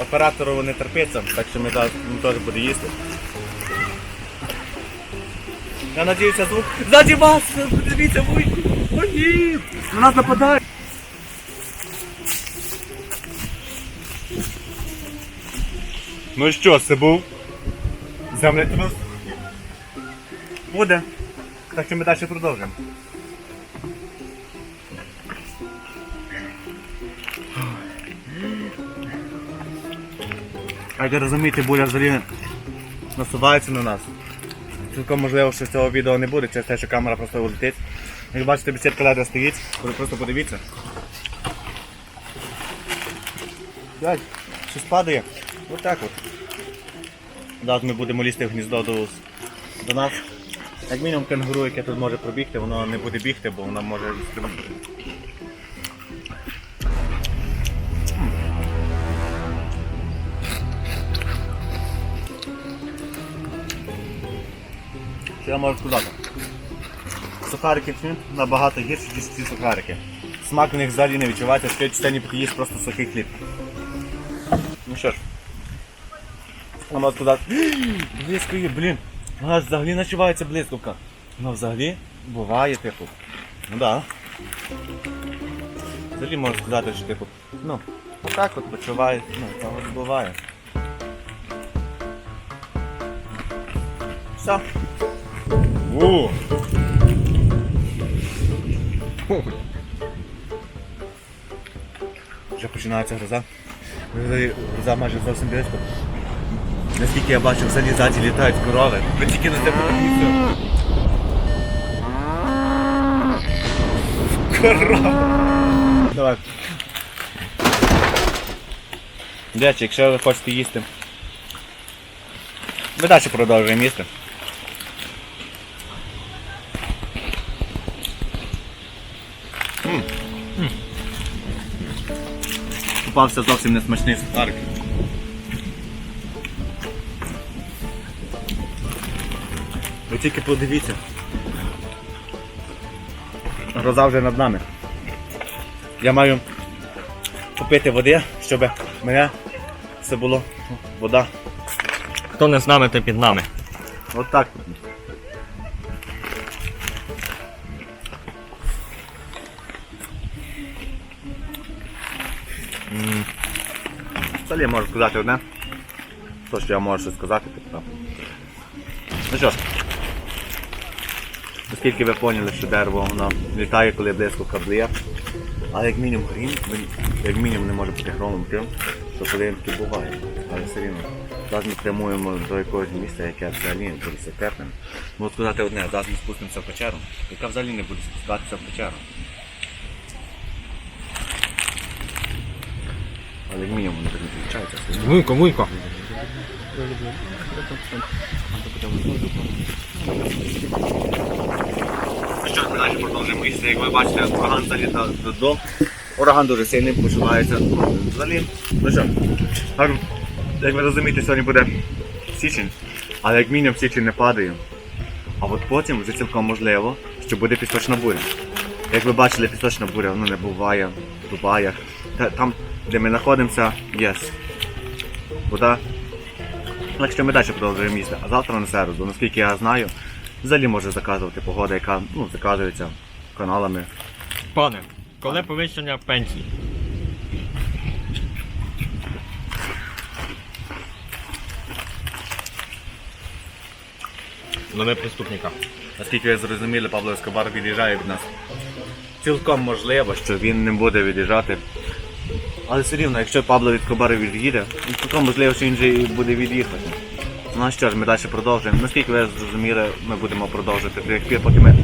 Оператору не терпиться, так що ми зараз він теж буде їсти. Я надіюся, звук. Ззаді вас! Дивіться, вуйку! О! На нас нападають! Ну що, це був землетрус? Буде. Так що ми далі продовжимо. Як розумієте, буря взагалі насувається на нас. Цілком можливо, що цього відео не буде, через те, що камера просто улетить. Як бачите, бесідка ледве стоїть, ви просто подивіться. Дядь, щось падає. Ось так от. Зараз ми будемо лізти в гніздо до, до нас. Як мінімум кенгуру, яке тут може пробігти, воно не буде бігти, бо воно може стрибнути. Я можу сказати? Сухарики набагато гірші, ніж ці сухарики. Смак у них взагалі не відчувається, що частині поки їсть просто сухий хліб. Ну що ж. Я можу сказати. Близько блін. У нас взагалі начувається блискавка. Ну взагалі буває типу. Ну да. Взагалі можу сказати, що типу. Ну, отак от почуває, ну, того ж буває. Все. О! Вже починається гроза. Гроза- майже зовсім близько. Наскільки я бачу, взагалі ззаді літають корови. Ви тільки на це подивіться. Корова. Давай. До речі, якщо ви хочете їсти. Ми далі продовжуємо їсти. Попався зовсім несмачний сухарик. Ви тільки подивіться. Гроза вже над нами. Я маю попити води, щоб мене це було вода. Хто не з нами, то під нами. От так. Взагалі я можу сказати одне. То, що я можу ще сказати, тобто. Ну що ж. Оскільки ви поняли, що дерево воно літає, коли близько кабліє. Але як мінімум грім, як мінімум не може бути громом тим, що коли він таки буває. Але все рівно. Зараз ми прямуємо до якогось місця, яке взагалі буде секретним. Можу сказати одне, зараз ми спустимося в печеру, яка взагалі не буде спускатися в печеру. Але як мінімум не відчувається. Вуйко, вуйко. Що ж, ми далі продовжуємо їсти. Як ви бачите, ураган залітав додому. Ураган дуже сильний почувається. Взагалі, ну що, як ви розумієте, сьогодні буде січень, але як мінімум січень не падає. А от потім вже цілком можливо, що буде пісочна буря. Як ви бачили, пісочна буря ну, не буває в Дубаях. Там, де ми знаходимося, є вода. Так що ми далі продовжуємо їсти. А завтра на середу, наскільки я знаю, взагалі може заказувати погода, яка ну, заказується каналами. Пане, коли повищення пенсії? Нове преступника. Наскільки ви зрозуміли, Павло Ескобар від'їжджає від нас. Цілком можливо, що він не буде від'їжджати. Але все рівно, якщо Павло Ескобар від'їде, ну, цілком можливо, що він же і буде від'їхати. Ну а що ж, ми далі продовжуємо. Наскільки ви зрозуміли, ми будемо продовжувати до тих пір, поки ми.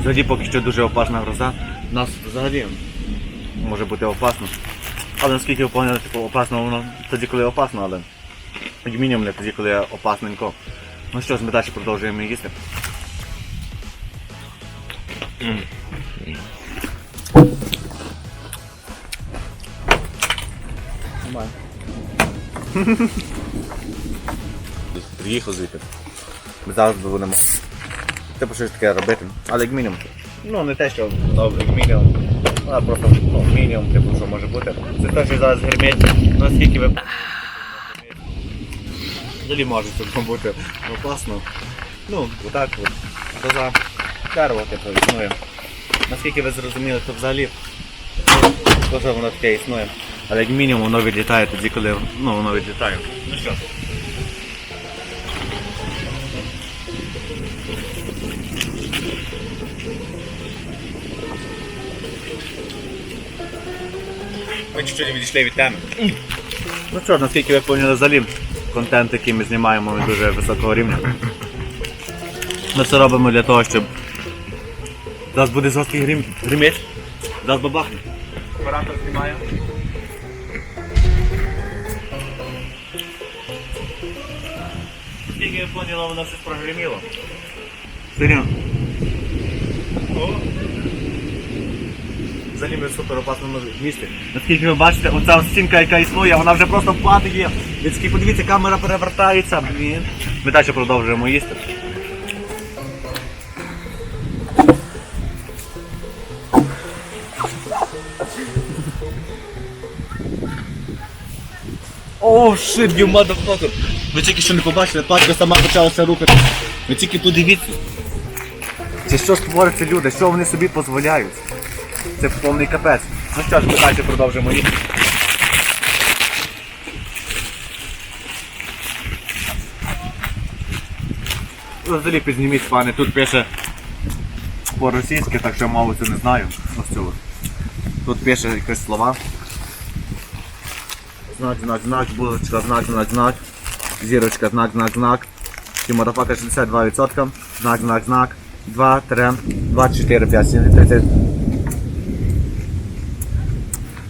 Взагалі поки що дуже опасна гроза. Нас взагалі може бути опасно. Але наскільки поняли, типу, опасно воно тоді, коли опасно, але як мінімум не тоді, коли опасненько. Ну що ж, ми далі продовжуємо їсти. Приїхав звідти. Ми зараз будемо типу щось таке робити. Але як мінімум Ну, не те, що добре, як мінімум. А просто ну, мінімум, типу, що може бути. Це те, що зараз гримить, наскільки ви. Взагалі може це бути опасно. Ну, отак от. Доза дерево, типу, існує. Наскільки ви зрозуміли, то взагалі то, що воно таке існує. Але як мінімум воно відлітає тоді, коли ну, воно відлітає. Ну що? Ми чуть-чуть відійшли від теми. Ну що, ж, наскільки ви поняли взагалі, контент, який ми знімаємо, він дуже високого рівня. Ми це робимо для того, щоб зараз буде жорсткий грім, гримець, зараз бабахне. Оператор знімає. Наскільки ви поняли, воно щось прогреміло. Серйозно. Взагалі ми в супер опасному місці. Наскільки ви бачите, оця стінка, яка існує, вона вже просто падає. Такі подивіться, камера перевертається. Блін. Ми далі продовжуємо їсти. О, shit, you motherfucker. Ви тільки що не побачили, пачка сама почалася рухати. Ви тільки подивіться. Це що ж творяться люди, що вони собі дозволяють? Це повний капець. Ну що ж, далі продовжимо. Ну, Взагалі підніміть, пане, тут пише по-російськи, так що мову цю не знаю. Тут пише якісь слова. Знак, знак, знак, булочка, знак, знак, знак. Зірочка, знак, знак, знак. Тиморафака 62%. Знак, знак, знак. 2, 3, 24, 5, 7, 30.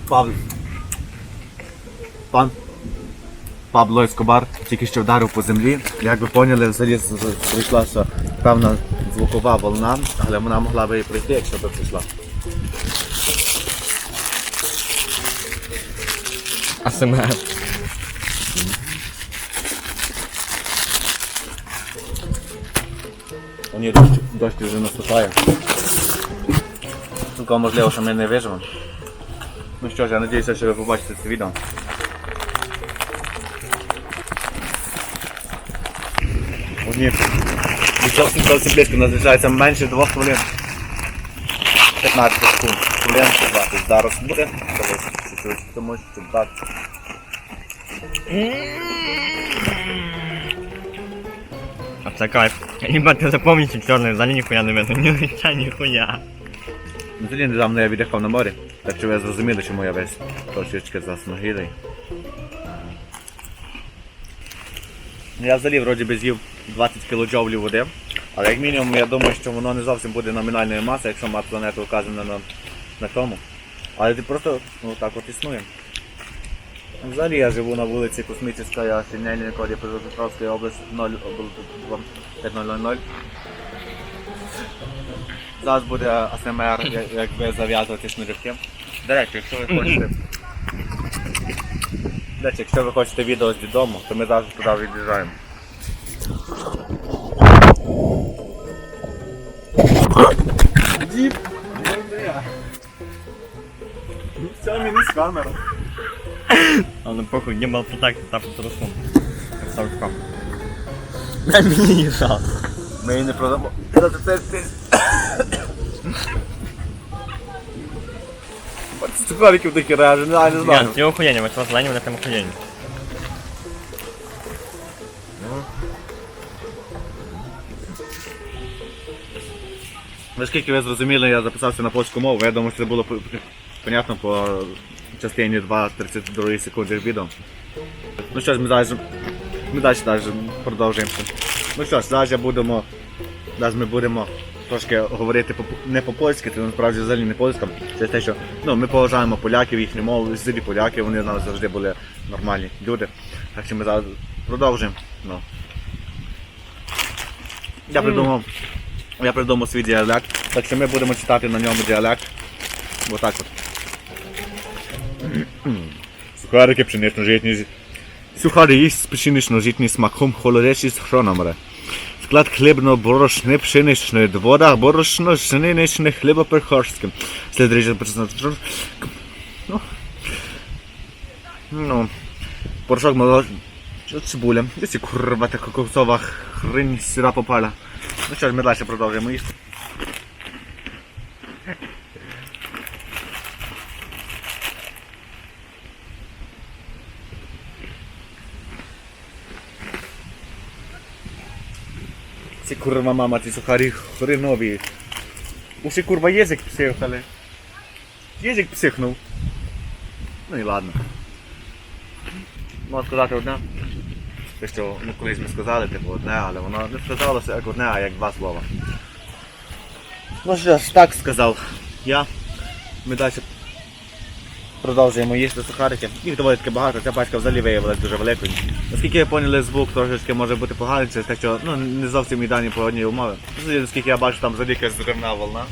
Павло. Пан Пабло Ескобар тільки що вдарив по землі. Як ви поняли, взагалі прийшлася певна звукова волна, але вона могла би і прийти, якщо б прийшла. АСМР. Ні, дощ, дощ вже наступає. Цілком можливо, що ми не виживемо. Ну що ж, я сподіваюся, що ви побачите це відео. Одні відсотки близько нас менше 2 хвилин. 15 секунд. Хвилин 20. Зараз буде. Тому що 20. это кайф. Ребята, запомните черный, взагалі ніхуя не видно. Ні лиця, ніхуя. Взагалі недавно я від'їхав на морі, так що ви зрозуміли, чому я весь трошечки засмагілий. Ну, я взагалі вроді би з'їв 20 кілоджоулів води, але як мінімум я думаю, що воно не зовсім буде номінальною масою, якщо мат планета вказана на на тому. Але ти просто ну, так от існує. Взагалі я живу на вулиці Космічська, Сінельна, коді Петропетровської області 0, 5000. Зараз буде АСМР, як- як ви зав'язувати шнурівки. До речі, якщо ви хочете. До речі, якщо ви хочете відео з додому, то ми завжди туди від'їжджаємо. Дід! Це мінус камера. Але похуй, не мав так, так трусом. Красавчика. Дай мені їжа. Ми її не продамо. Та ти- ти- такі реже, не знаю, не знаю. Ян, ці охуєння, ми вас зелені, вони там охуєнні. Наскільки скільки ви зрозуміли, я записався на польську мову, я думаю, що це було понятно по частині 2-32 секунди відео. Ну що ж, ми далі, ми далі, продовжуємо. Ну що ж, зараз я будемо, зараз ми будемо трошки говорити не по-польськи, це насправді взагалі не польська. Це те, що ну, ми поважаємо поляків, їхню мову, взагалі поляки, вони в нас завжди були нормальні люди. Так що ми зараз продовжуємо. Ну. Я придумав я придумав свій діалект, так що ми будемо читати на ньому діалект. Отак от. Сухарики пшенично-житні. з- Сухарі з пшенично-житні смаком холодечі з хрономере. Склад хлібно-борошни пшеничної вода, борошно, пшеничне, хлібоперхорське. Слід ріже. Ну, ну, порошок молоч... Що цибуля? Десь курва така кокосова хрень сюди попала. Ну що ж, ми далі продовжуємо їсти. Ці курва мама, ці сухарі хренові. Усі курва язик психали. Язик психнув. Ну і ладно. Можна сказати одне. Те, що ну, колись ми сказали, типу одне, але воно не сказалося як одне, а як два слова. Ну що ж, так сказав я. Ми далі продовжуємо їсти сухарики. Їх доволі таки багато, ця пачка взагалі виявилася дуже великою. Наскільки я поняли, звук трошечки може бути поганий, через те, що ну, не зовсім ідеальні погодні умови. Наскільки я бачу, там взагалі якась зривна волна.